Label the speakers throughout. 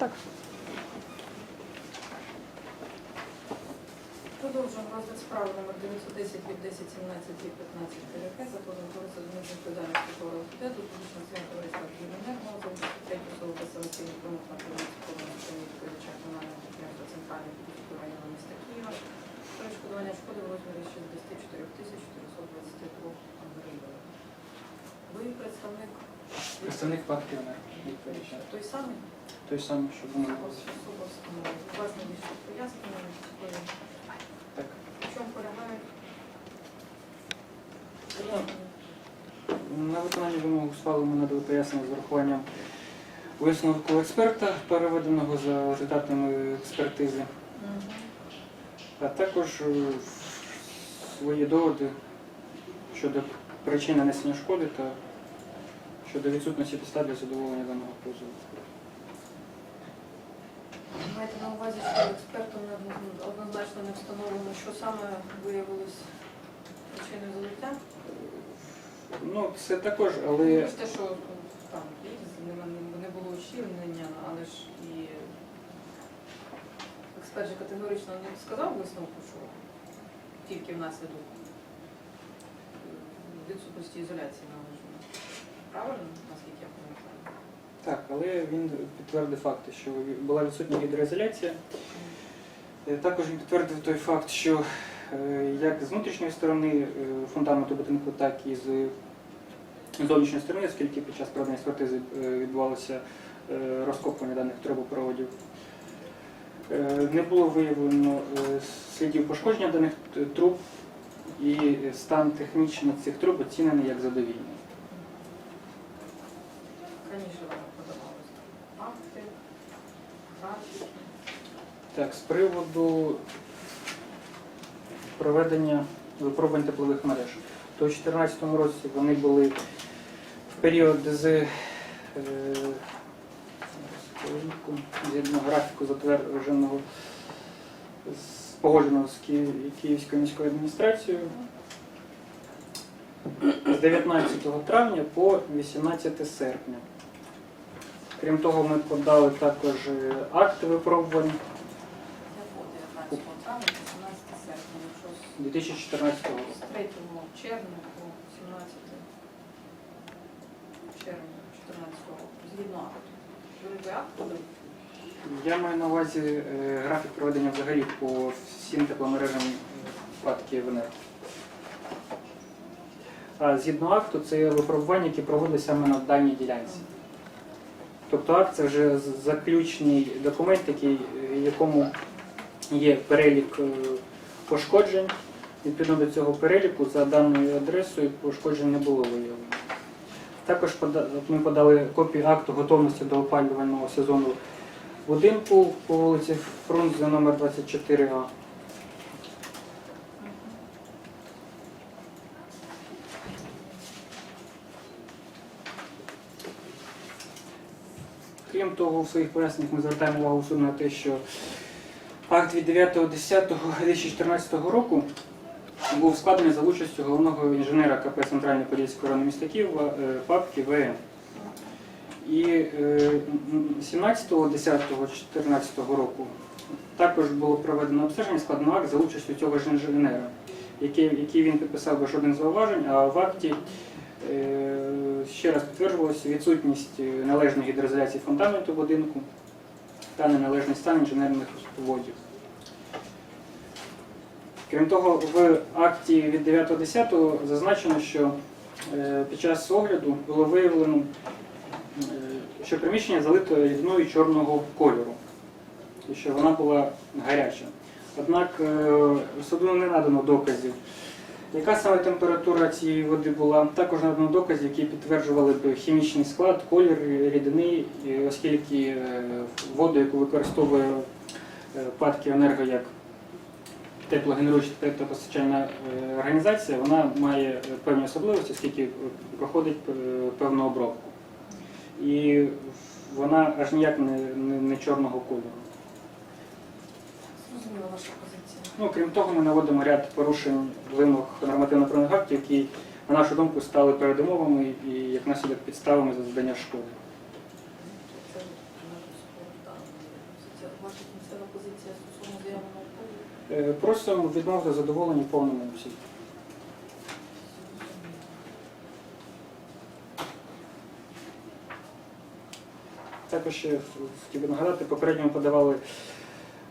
Speaker 1: Так. Продовжуємо розгляд справи номер 910 від 1017 від 15 ТРК за позовом про розслідування відповідальності по розгляду публічного члена товариства Ківенерного за третю особу безселективних вимог на Кривницькому районі відповідача комунального підприємства Центрального підприємства району міста Києва про відшкодування шкоди в розмірі 64 тисяч 422 гривень. Ви представник?
Speaker 2: Представник партії відповідача.
Speaker 1: Той самий?
Speaker 2: Той самий, що був на
Speaker 1: вас найбільше пояснення,
Speaker 2: Так.
Speaker 1: в чому полягає?
Speaker 2: На виконання вимог схвали ми надали пояснення з урахуванням висновку експерта, переведеного за результатами експертизи, а також е, свої доводи щодо причин нанесення шкоди та щодо відсутності підстав для задоволення даного позову.
Speaker 1: Маєте на увазі, що експертом однозначно не встановлено, що саме виявилось причиною залиття?
Speaker 2: Ну, це також, але
Speaker 1: Вибачте, що ну, там не, не- не було ущільнення, але ж і експерт же категорично не сказав висновку, що тільки внаслідок е, відсутності ізоляції належно. Правильно, наскільки я пам'ятаю?
Speaker 2: Так, але він підтвердив факти, що була відсутня гідроізоляція. Е, Також він підтвердив той факт, що е, як з внутрішньої сторони е, фундаменту будинку, так і з зовнішньої сторони, оскільки під час проведення експертизи відбувалося розкопування даних трубопроводів, не було виявлено слідів пошкодження даних труб, і стан технічний цих труб оцінений як задовільний.
Speaker 1: Раніше вам подавалося акти, графіки.
Speaker 2: Так, з приводу проведення випробувань теплових мереж. То у 2014 році вони були в період з е, згідно графіку затвердженого погодженого з Ки- Київською міською адміністрацією з 19 травня по 18 серпня. Крім того, ми подали також е, акти випробувань
Speaker 1: Якого 19 травня, 18 серпня, якщо з
Speaker 2: 2014 року.
Speaker 1: з 3 червня по 17 червня 2014 року. Згідно акту. Ви акт подали?
Speaker 2: Я маю на увазі е, графік проведення взагалі по всім тепломережам вкладки ВНР. А згідно акту, це випробування, які проводилися саме на даній ділянці. Тобто акт це вже заключний документ, який, якому є перелік е, пошкоджень. Відповідно до цього переліку за даною адресою пошкоджень не було виявлено. Також ми подали копію акту готовності до опалювального сезону будинку по вулиці Фрунзе номер 24А. Крім того, в своїх поясненнях ми звертаємо увагу суду на те, що акт від 9.10.2014 року був складений за участю головного інженера КП Центральної Подільської району міста Києва е, ПАП І е, м, 17.10.2014 року також було проведено обстеження, складено акт за участю цього ж інженера, який він підписав без жодних зауважень, а в акті е, ще раз підтверджувалася відсутність е, належної гідроізоляції фундаменту будинку та неналежний стан інженерних водів. Крім того, в акті від 9.10 зазначено, що е, під час огляду було виявлено, е, що приміщення залито рідиною чорного кольору, і що вона була гаряча. Однак суду не надано доказів, яка саме температура цієї води була. Також надано докази, які підтверджували б хімічний склад, колір рідини, оскільки е, воду, яку використовує е, ПАД енерго як теплогенеруюча теплопостачальна е, організація, вона має е, певні особливості, оскільки е, проходить е, певну обробку. І вона аж ніяк не, не, не чорного кольору.
Speaker 1: Зрозуміла ваша позиція.
Speaker 2: Ну, крім того, ми наводимо ряд порушень вимог нормативно-правних актів, які, на нашу думку, стали передумовами і як наслідок підставами за завдання шкоди.
Speaker 1: Це не спорт, так. Це ваша кінцева позиція стосовно заявленого позову.
Speaker 2: Е, Просимо відмовити задоволення в повному обсязі. Також ще хотів би нагадати, попередньо ми подавали е,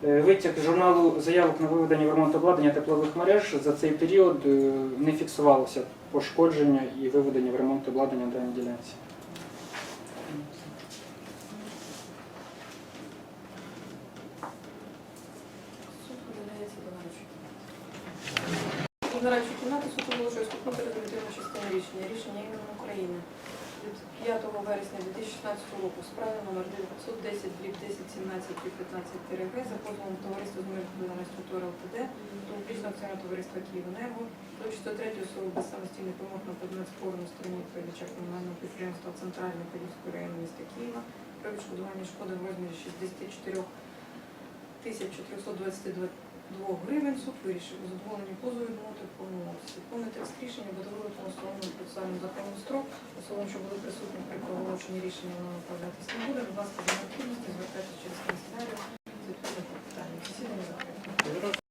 Speaker 2: витяг з журналу заявок на виведення в ремонт обладнання теплових мереж. За цей період е, не фіксувалося пошкодження і виведення в ремонт обладнання на даній ділянці.
Speaker 1: Нарадчої кімнати. До нарадчої кімнати суд оголошує скупнути частину рішення. Рішення імені України від 5 вересня 2016 року справи номер 910 дріб 1017 дріб 15 ТРГ за позовом товариства з мирної структури ЛТД публічного акціонерного товариства «Київенерго» до 103 особи без самостійних вимог на предмет спору на стороні відповідача комунального підприємства Центральний Подільської району міста Києва про відшкодування шкоди в розмірі 64 1422 гривень. Суд вирішив у задоволенні позову відмовити в текст рішення буде вилучено встановлений процесуальним законом строк. Особам, що були присутні при проголошенні рішення, воно направлятися не буде. Будь ласка, за необхідності звертайтеся через канцелярію